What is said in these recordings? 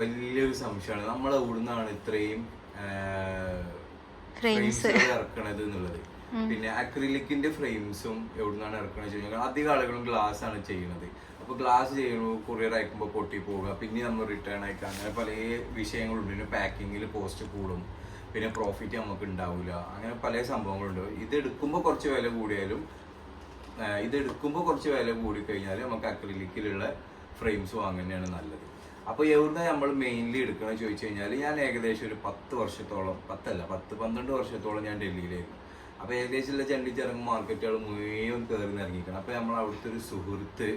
വലിയൊരു സംശയമാണ്. നമ്മൾ എവിടുന്നാണ് ഇത്രയും ഫ്രെയിംസ് ഇറക്കണത് എന്നുള്ളത്. പിന്നെ അക്രിലിക്കിന്റെ ഫ്രെയിംസും എവിടുന്നാണ് ഇറക്കണത് ചോദിച്ചാൽ അധികം ആളുകളും ഗ്ലാസ് ആണ് ചെയ്യുന്നത്. അപ്പൊ ഗ്ലാസ് ചെയ്യുമ്പോൾ കൊറിയർ അയക്കുമ്പോൾ പൊട്ടി പോവുക പിന്നെ നമ്മൾ റിട്ടേൺ അയക്കുക അങ്ങനെ പല വിഷയങ്ങളുണ്ട്. പിന്നെ പാക്കിങ്ങിൽ കോസ്റ്റ് കൂടും. പിന്നെ പ്രോഫിറ്റ് നമുക്ക് ഉണ്ടാവില്ല അങ്ങനെ പല സംഭവങ്ങളുണ്ട്. ഇത് എടുക്കുമ്പോൾ കുറച്ച് വില കൂടിയാലും ഇത് എടുക്കുമ്പോൾ കുറച്ച് വില കൂടി കഴിഞ്ഞാൽ നമുക്ക് അക്രിലിക്കിലുള്ള ഫ്രെയിംസ് വാങ്ങുന്നതാണ് നല്ലത്. അപ്പോൾ എവിടുന്ന നമ്മൾ മെയിൻലി എടുക്കണമെന്ന് ചോദിച്ചു കഴിഞ്ഞാൽ ഞാൻ ഏകദേശം ഒരു പത്ത് വർഷത്തോളം പത്തല്ല പത്ത് പന്ത്രണ്ട് വർഷത്തോളം ഞാൻ ഡൽഹിയിലായിരുന്നു. അപ്പോൾ ചണ്ടി ചിറങ്ങ് മാർക്കറ്റുകൾ മുഴുവൻ കയറി ഇറങ്ങിക്കണം അപ്പോൾ നമ്മൾ അവിടുത്തെ ഒരു സുഹൃത്ത്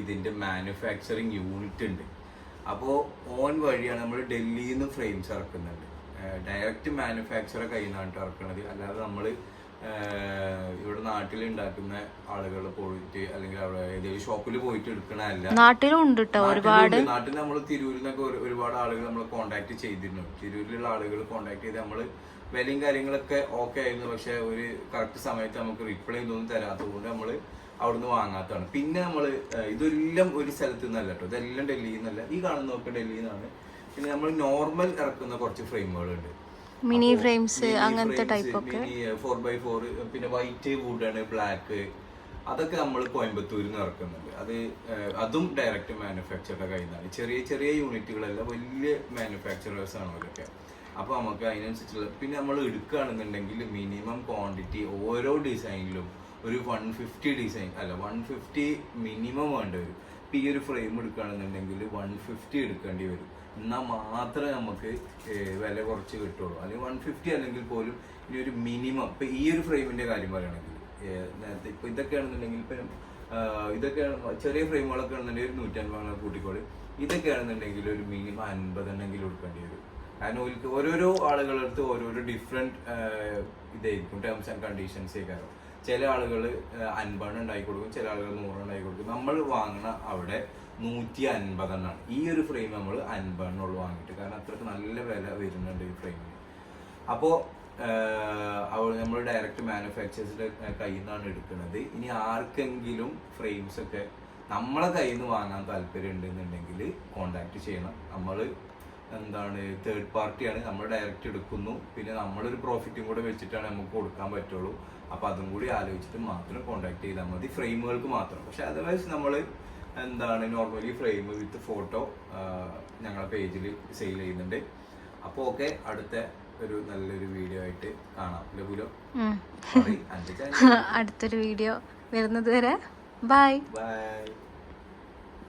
ഇതിന്റെ മാനുഫാക്ചറിങ് യൂണിറ്റ് ഉണ്ട്. അപ്പോൾ ഓൺ വഴിയാണ് നമ്മൾ ഡൽഹിയിൽ നിന്ന് ഫ്രെയിംസ് ഇറക്കുന്നുണ്ട് ഡയറക്റ്റ് മാനുഫാക്ചറെ കയ്യിൽ നിന്നാണ് ഇറക്കുന്നത് അല്ലാതെ നമ്മൾ ഇവിടെ നാട്ടിൽ ഉണ്ടാക്കുന്ന ആളുകൾ പോയിട്ട് അല്ലെങ്കിൽ അവിടെ ഏതെങ്കിലും ഷോപ്പിൽ പോയിട്ട് എടുക്കണല്ല നാട്ടിലും ഉണ്ട് കേട്ടോ ഒരുപാട്. നാട്ടിൽ നമ്മൾ തിരൂരിൽ നിന്നൊക്കെ ഒരു- ഒരുപാട് ആളുകൾ നമ്മൾ കോണ്ടാക്ട് ചെയ്തിരുന്നു. തിരൂരിലുള്ള ആളുകൾ കോണ്ടാക്ട് ചെയ്ത് നമ്മൾ വിലയും കാര്യങ്ങളൊക്കെ ഓക്കെ ആയിരുന്നു. പക്ഷെ ഒരു കറക്റ്റ് സമയത്ത് നമുക്ക് റിപ്ലൈ ഒന്നും തരാത്തത് കൊണ്ട് നമ്മൾ അവിടുന്ന് വാങ്ങാത്തതാണ്. പിന്നെ നമ്മൾ ഇതെല്ലാം ഒരു സ്ഥലത്ത് നിന്നല്ല കേട്ടോ ഇതെല്ലാം ഡൽഹിയിൽ നിന്നല്ല. ഈ കാണുന്നതൊക്കെ ഡൽഹിയിൽ നിന്നാണ്. പിന്നെ നമ്മൾ നോർമൽ ഇറക്കുന്ന കുറച്ച് ഫ്രെയിമുകളുണ്ട് മിനി ഫ്രെയിംസ് അങ്ങനത്തെ ടൈപ്പ് ഒക്കെ. ഫോർ ബൈ ഫോർ പിന്നെ വൈറ്റ് വുഡാണ് ബ്ലാക്ക് അതൊക്കെ നമ്മൾ കോയമ്പത്തൂരിൽ നിന്ന് ഇറക്കുന്നുണ്ട്. അത് അതും ഡയറക്റ്റ് മാനുഫാക്ചറുടെ കയ്യിൽ നിന്നാണ് ചെറിയ ചെറിയ യൂണിറ്റുകളല്ല വലിയ മാനുഫാക്ചറേഴ്സ് ആണ് അവരൊക്കെ. അപ്പോൾ നമുക്ക് അതിനനുസരിച്ചുള്ള പിന്നെ നമ്മൾ എടുക്കുകയാണെന്നുണ്ടെങ്കിൽ മിനിമം ക്വാണ്ടിറ്റി ഓരോ ഡിസൈനിലും ഒരു വൺ ഫിഫ്റ്റി ഡിസൈൻ അല്ല വൺ ഫിഫ്റ്റി മിനിമം വേണ്ടി വരും. ഇപ്പം ഈ ഒരു ഫ്രെയിം എടുക്കുകയാണെന്നുണ്ടെങ്കിൽ വൺ ഫിഫ്റ്റി എടുക്കേണ്ടി വരും. എന്നാൽ മാത്രമേ നമുക്ക് വില കുറച്ച് കിട്ടുള്ളൂ. അല്ലെങ്കിൽ വൺ ഫിഫ്റ്റി അല്ലെങ്കിൽ പോലും ഇനി ഒരു മിനിമം ഇപ്പം ഈ ഒരു ഫ്രെയിമിന്റെ കാര്യം പറയുകയാണെങ്കിൽ നേരത്തെ ഇപ്പം ഇതൊക്കെയാണെന്നുണ്ടെങ്കിൽ ഇപ്പം ഇതൊക്കെ ചെറിയ ഫ്രെയിമുകളൊക്കെ ആണെന്നുണ്ടെങ്കിൽ ഒരു നൂറ്റൻപത് കൂട്ടിക്കോളി. ഇതൊക്കെ ആണെന്നുണ്ടെങ്കിൽ ഒരു മിനിമം അൻപതെണ്ണെങ്കിലും കൊടുക്കേണ്ടി വരും. കാരണം ഓരോരോ ആളുകളുടെ അടുത്ത് ഓരോരോ ഡിഫറെന്റ് ഇതായിരിക്കും ടേംസ് ആൻഡ് കണ്ടീഷൻസ് ആയിരിക്കും ചില ആളുകൾ അൻപതെണ്ണം ഉണ്ടാക്കി കൊടുക്കും ചില ആളുകൾ നൂറെണ്ണം ഉണ്ടാക്കി കൊടുക്കും. നമ്മൾ വാങ്ങണ അവിടെ നൂറ്റി അൻപതെണ്ണമാണ് ഈ ഒരു ഫ്രെയിം നമ്മൾ അൻപതെണ്ണം ഉള്ളു വാങ്ങിയിട്ട്. കാരണം അത്രയ്ക്ക് നല്ല വില വരുന്നുണ്ട് ഈ ഫ്രെയിമിന് അപ്പോൾ അവൾ നമ്മൾ ഡയറക്റ്റ് മാനുഫാക്ചേഴ്സിന്റെ കയ്യിൽ നിന്നാണ് എടുക്കുന്നത് ഇനി ആർക്കെങ്കിലും ഫ്രെയിംസ് ഒക്കെ നമ്മളെ കയ്യിൽ നിന്ന് വാങ്ങാൻ താല്പര്യം ഉണ്ടെന്നുണ്ടെങ്കിൽ കോണ്ടാക്ട് ചെയ്യണം. നമ്മൾ എന്താണ് തേർഡ് പാർട്ടിയാണ് നമ്മൾ ഡയറക്റ്റ് എടുക്കുന്നു. പിന്നെ നമ്മളൊരു പ്രോഫിറ്റും കൂടെ വെച്ചിട്ടാണ് നമുക്ക് കൊടുക്കാൻ പറ്റുള്ളൂ. അപ്പോൾ അതും കൂടി ആലോചിച്ചിട്ട് മാത്രം കോണ്ടാക്ട് ചെയ്താൽ മതി. ഫ്രെയിമുകൾക്ക് മാത്രം. പക്ഷെ അതർവൈസ് നമ്മൾ എന്താണ് നോർമലി ഫ്രെയിം വിത്ത് ഫോട്ടോ ഞങ്ങളുടെ പേജിൽ സെയിൽ ചെയ്യുന്നുണ്ട്. അപ്പോൾ ഓക്കെ അടുത്ത ഒരു നല്ലൊരു വീഡിയോ ആയിട്ട് കാണാം. ലബുലോ അടുത്തൊരു വീഡിയോ വരുന്നത് വരെ. Bye bye